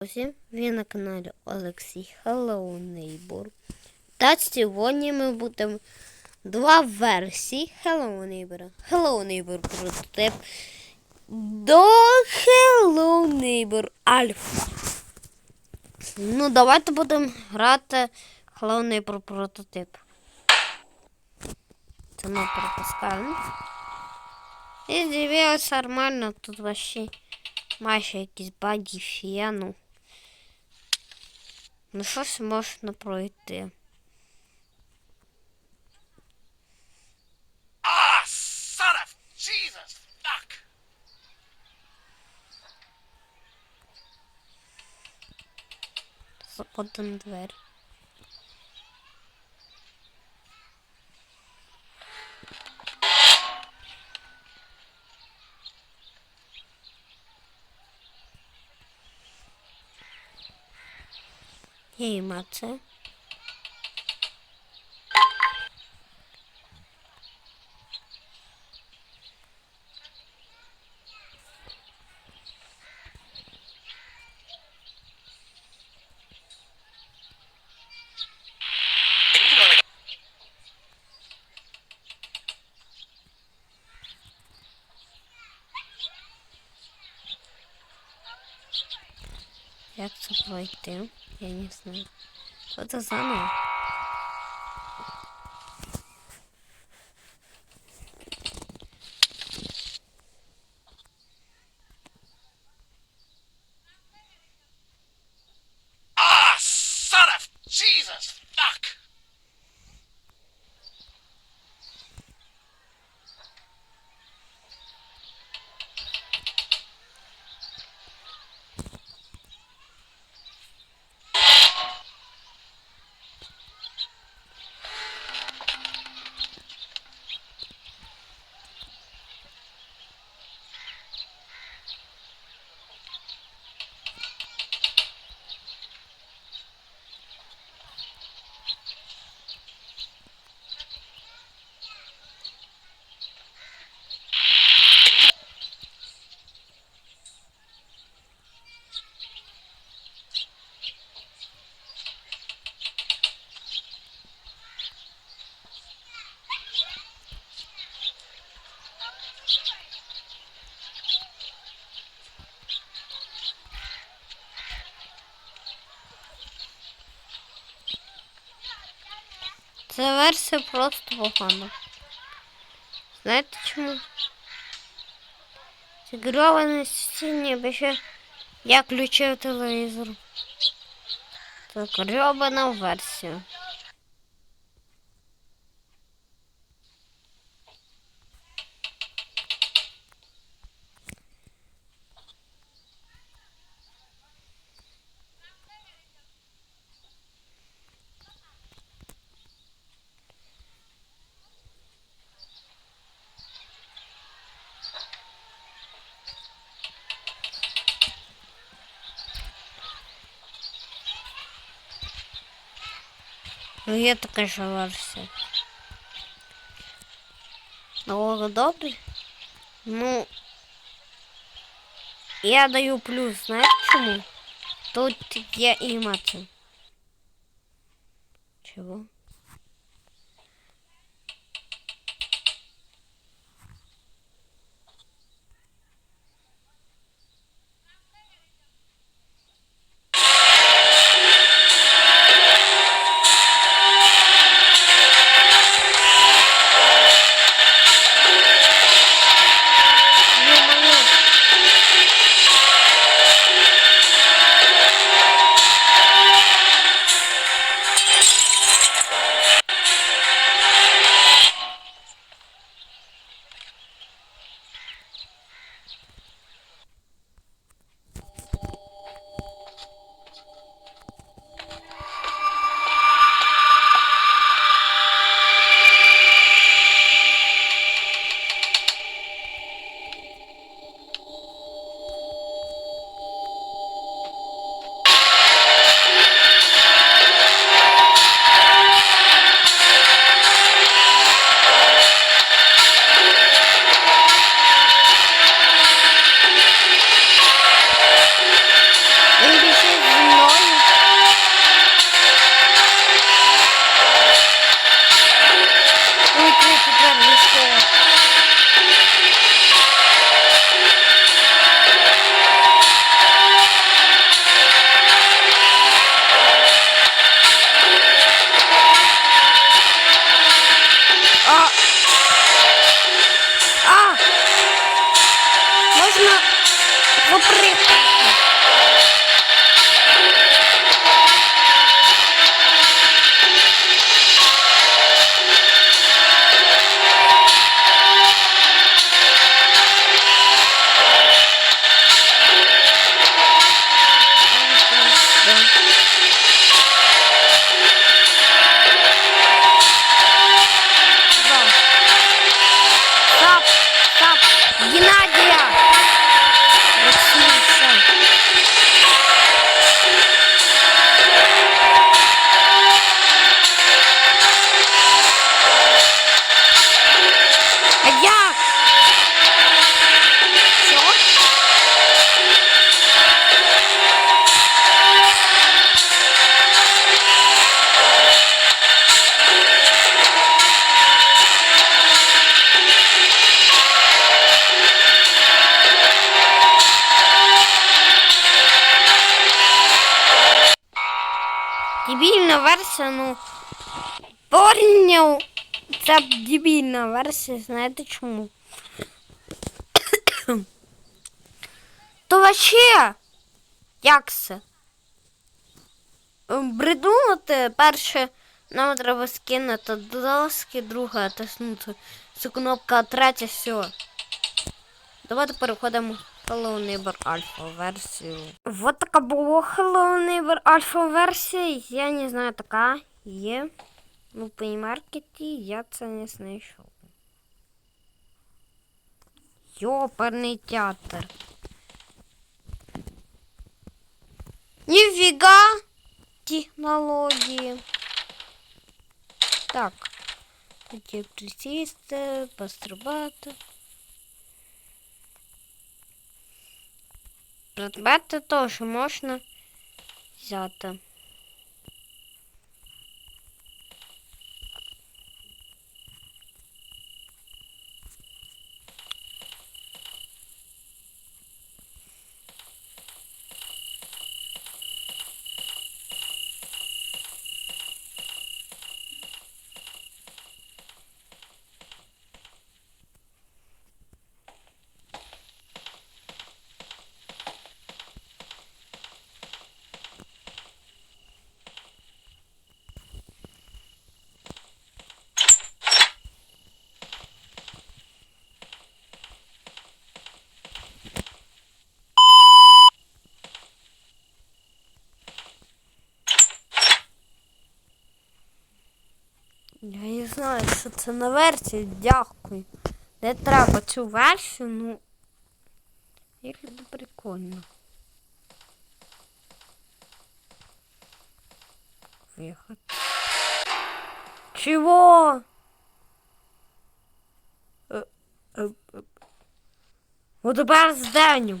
Друзі, ви на каналі Олексій Hello Neighbor. Та сьогодні ми будемо два версії Hello Neighbor. Hello Neighbor прототип до Hello Neighbor Alpha. Ну, давайте будемо грати Hello Neighbor прототип. Це ми пропускаємо. І з'явилося нормально, тут вообще майже якісь баги фіану. Ну щось можна пройти. Ah, son of Jesus! Fuck! Заходимо двері. Ей, маце. Як це пройти? Я не знаю. Что это заново? Ця версія просто погана. Знаєте чому? Зігроване стіні, бо ще я включив телевізор. Це грьобана версія. Ну, є така ж версія. Ну, добре. Ну, я даю плюс, знаєте чому? Тут є анімація. Чого? Ё-моё! Ну. Порівняв. Це дебільна версія, знаєте чому? То вообще, як це? Ем, Придумати перше нам треба скинути доски, друге тиснути цю кнопку, а третє все. Давайте переходимо Hello Neighbor Alpha версію. Вот така була Hello Neighbor Alpha версія. Я не знаю, така є. Ну, в плеймаркеті я це не знайшов. Йоперний театр. Ніфіга технології. Так. Хотів присісти, пострибати. Предмети теж можна взяти. Я не знаю, що це на версії, дякую. Не треба цю версію, ну. Як це прикольно. Виход. Чего? Е, е, е. Ну тепер з Деню.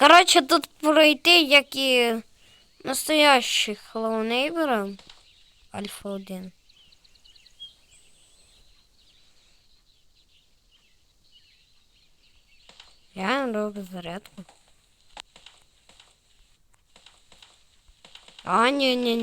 Короче, тут пройти, як і настоящих Hello Альфа 1. Я роблю зарядку. А, ні, ні,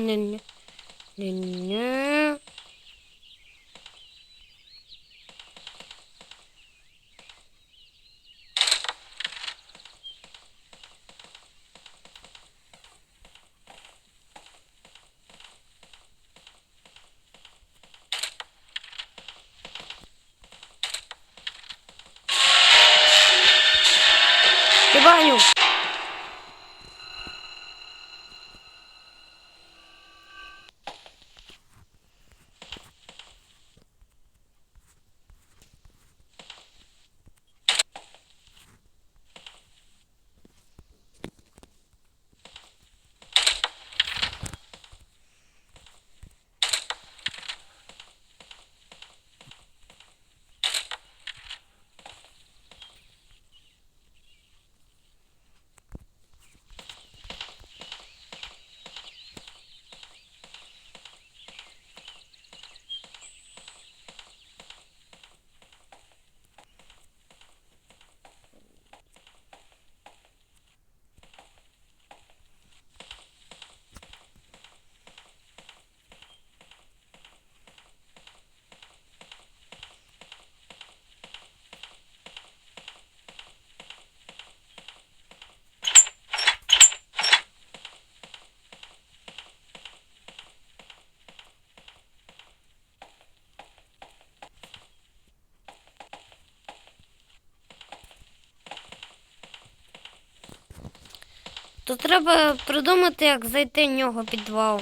То треба придумати, як зайти в нього підвал.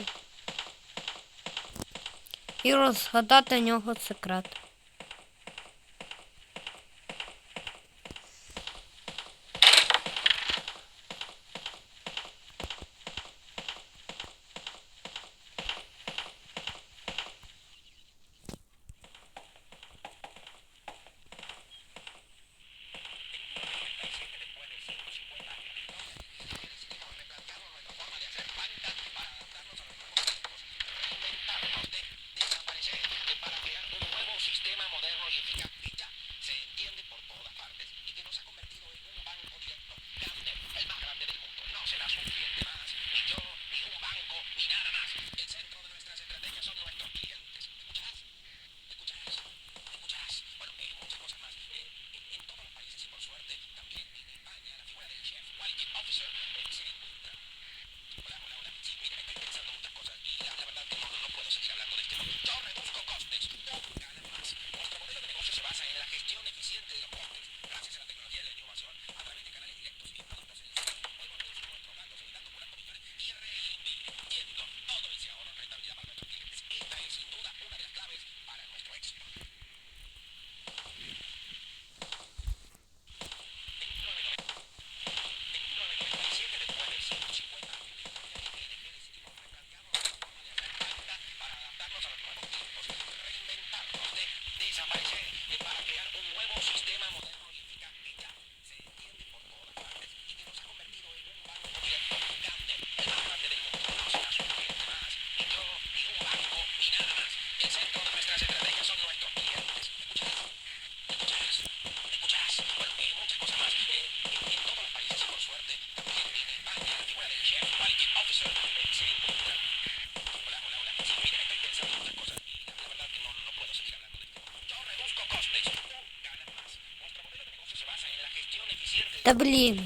І розгадати в нього секрет. Та блін.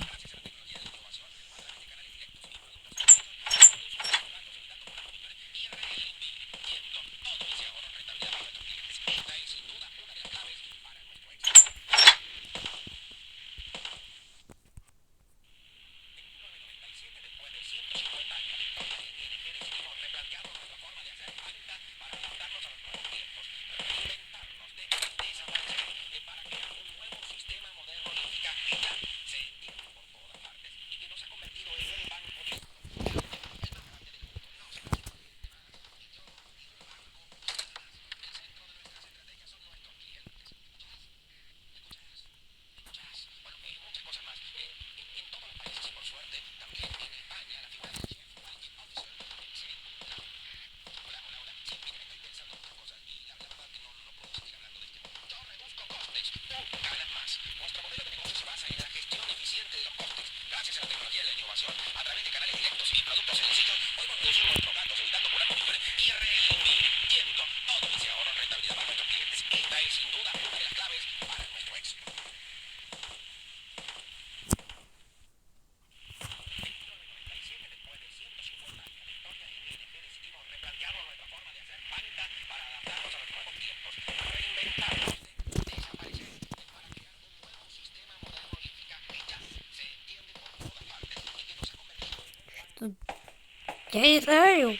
Я граю.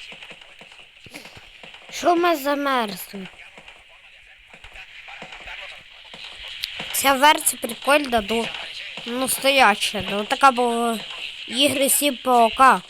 Що ми замерзли? Ця версія прикольна, ну, настояча. Ну, така була ігри 7 по ОК.